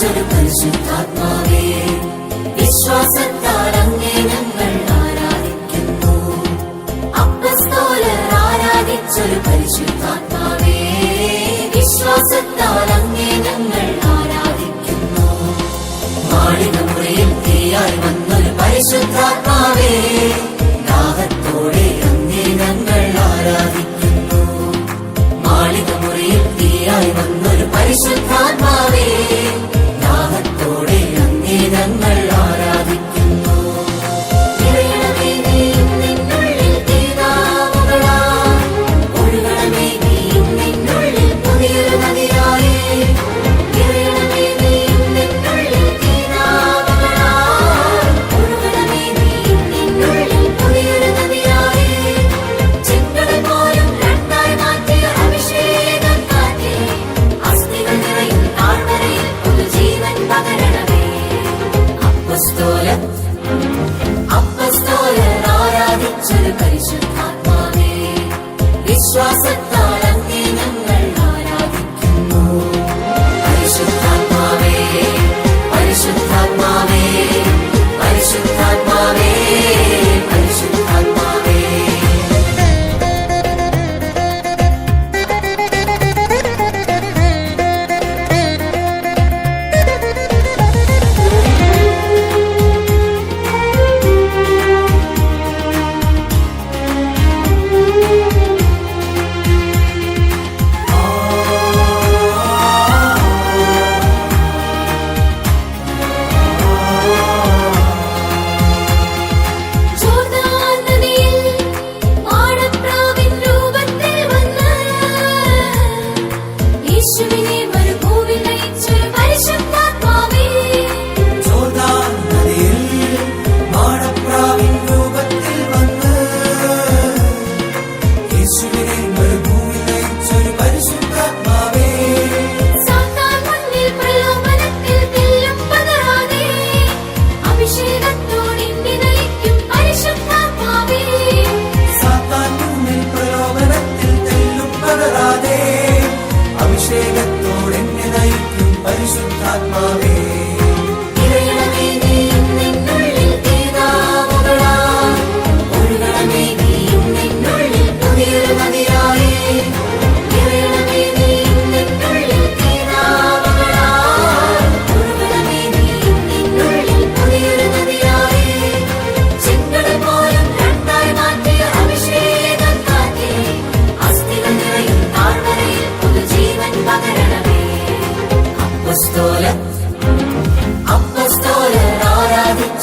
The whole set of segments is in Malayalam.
നിറച്ചൊരു ദാഹത്തോടെ ഞങ്ങൾ ആരാധിക്കുന്നു. മാളിക മുറിയിൽ തീയായി വന്നൊരു പരിശുദ്ധ என்னோடு என்னை நயிக்கும் பரிசுத்தாத்மாவே ஒரு கடமை நீயும் என்னுள்ளில் புதிய நதியாயே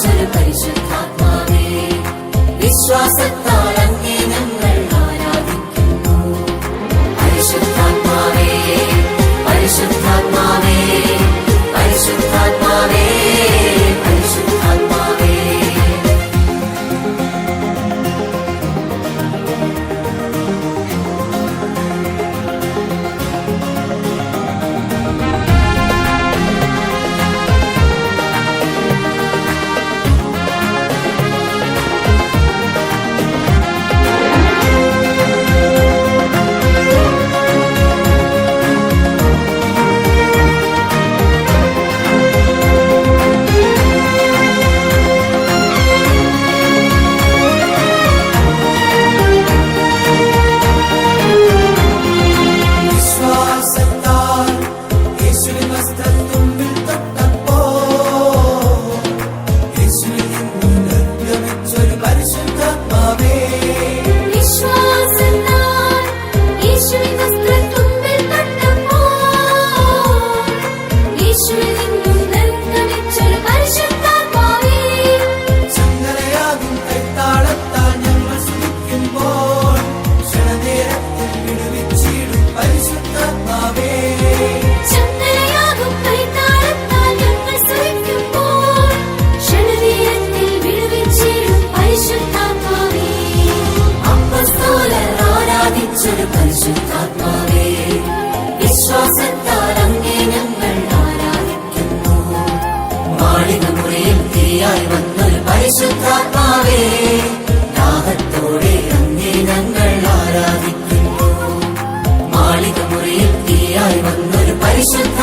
മാമോദിസൊരു പരിശുദ്ധാത്മാവേ വിശ്വാസത്താൽ അങ്ങേ ഞങ്ങൾ ആരാധിക്കുന്നു. പരിശുദ്ധാത്മാവേ പരിശുദ്ധാത്മാവേ ഞങ്ങൾ ആരാധിക്കുന്നു. മാളിക മുറിയിൽ തീയായി വന്നൊരു പരിശുദ്ധ